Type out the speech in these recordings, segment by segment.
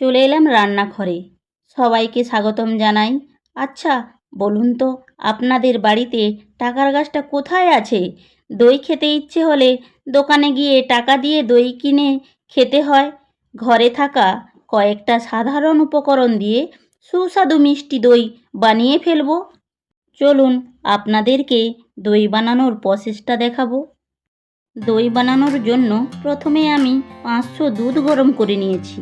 চলে এলাম রান্নাঘরে। সবাইকে স্বাগতম জানাই। আচ্ছা বলুন তো, আপনাদের বাড়িতে টাকার গাছটা কোথায় আছে? দই খেতে ইচ্ছে হলে দোকানে গিয়ে টাকা দিয়ে দই কিনে খেতে হয়। ঘরে থাকা কয়েকটা সাধারণ উপকরণ দিয়ে সুস্বাদু মিষ্টি দই বানিয়ে ফেলব। চলুন, আপনাদেরকে দই বানানোর প্রসেসটা দেখাবো। দই বানানোর জন্য প্রথমে আমি পাঁচশো দুধ গরম করে নিয়েছি।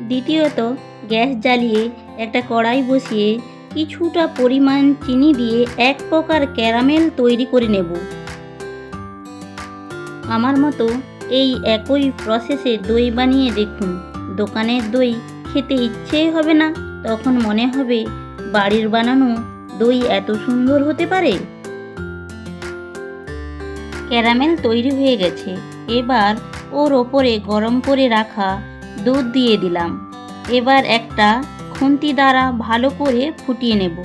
দ্বিতীয়ত, গ্যাস জ্বালিয়ে একটা কড়াই বসিয়ে কিছুটা পরিমাণ চিনি দিয়ে এক প্রকার ক্যারামেল তৈরি করে নেব। আমার মতো এই একই প্রসেসে দই বানিয়ে দেখুন। দোকানের দই খেতে ইচ্ছেই হবে না, তখন মনে হবে বাড়ির বানানো দই এত সুন্দর হতে পারে। ক্যারামেল তৈরি হয়ে গেছে। এবার ওর ওপরে গরম করে রাখা দুধ দিয়ে দিলাম। এবার একটা খুন্তি দ্বারা ভালো করে ফুটিয়ে নেব।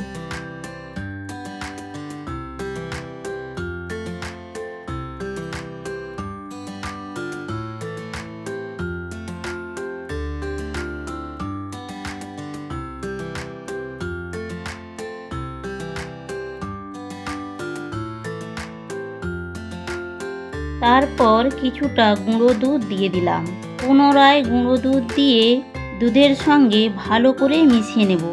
তারপর কিছুটা গুঁড়ো দুধ দিয়ে দিলাম। পুনরায় গুঁড়ো দুধ দিয়ে দুধের সঙ্গে ভালো করে মিশিয়ে নেব।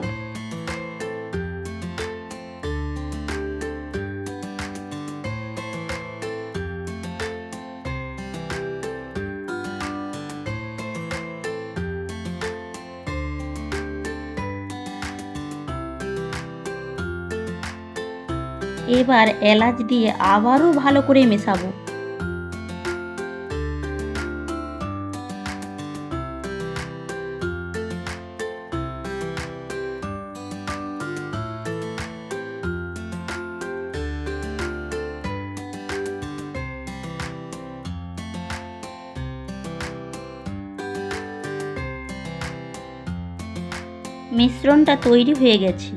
এবার এলাচ দিয়ে আবারও ভালো করে মেশাবো। মিশ্রণটা তৈরি হয়ে গেছে।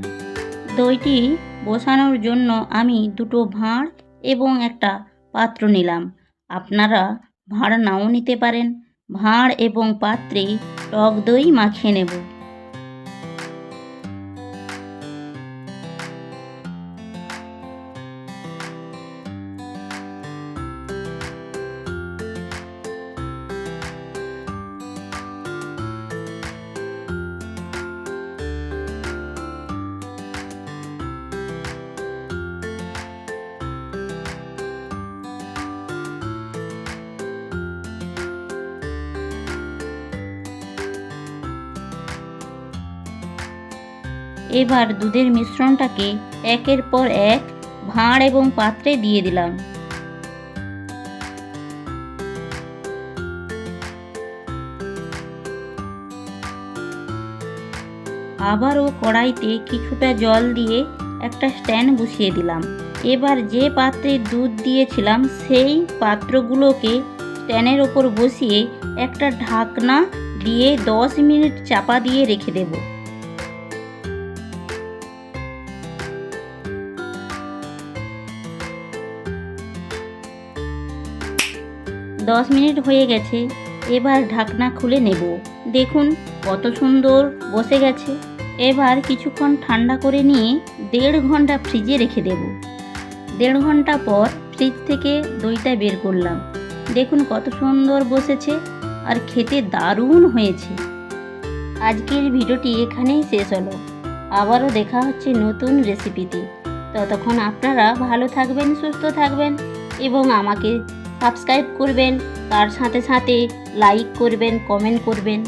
দইটি বসানোর জন্য আমি দুটো ভাঁড় এবং একটা পাত্র নিলাম। আপনারা ভাঁড় নাও নিতে পারেন। ভাঁড় এবং পাত্রে টক দই মাখিয়ে নেব। এবার দুধের মিশ্রণটাকে একের পর এক ভাঁড় এবং পাত্রে দিয়ে দিলাম। আবারও কড়াইতে কিছুটা জল দিয়ে একটা স্ট্যান্ড বসিয়ে দিলাম। এবার যে পাত্রে দুধ দিয়েছিলাম, সেই পাত্রগুলোকে স্ট্যান্ডের ওপর বসিয়ে একটা ঢাকনা দিয়ে দশ মিনিট চাপা দিয়ে রেখে দেবো। দশ মিনিট হয়ে গেছে, এবার ঢাকনা খুলে নেব। দেখুন, কত সুন্দর বসে গেছে। এবার কিছুক্ষণ ঠান্ডা করে নিয়ে দেড় ঘণ্টা ফ্রিজে রেখে দেব। দেড় ঘণ্টা পর ফ্রিজ থেকে দইটা বের করলাম। দেখুন কত সুন্দর বসেছে আর খেতে দারুণ হয়েছে। আজকের ভিডিওটি এখানেই শেষ হলো। আবারও দেখা হচ্ছে নতুন রেসিপিতে। ততক্ষণ আপনারা ভালো থাকবেন, সুস্থ থাকবেন এবং আমাকে সাবস্ক্রাইব করবেন তার সাথে সাথে লাইক করবেন কমেন্ট করবেন।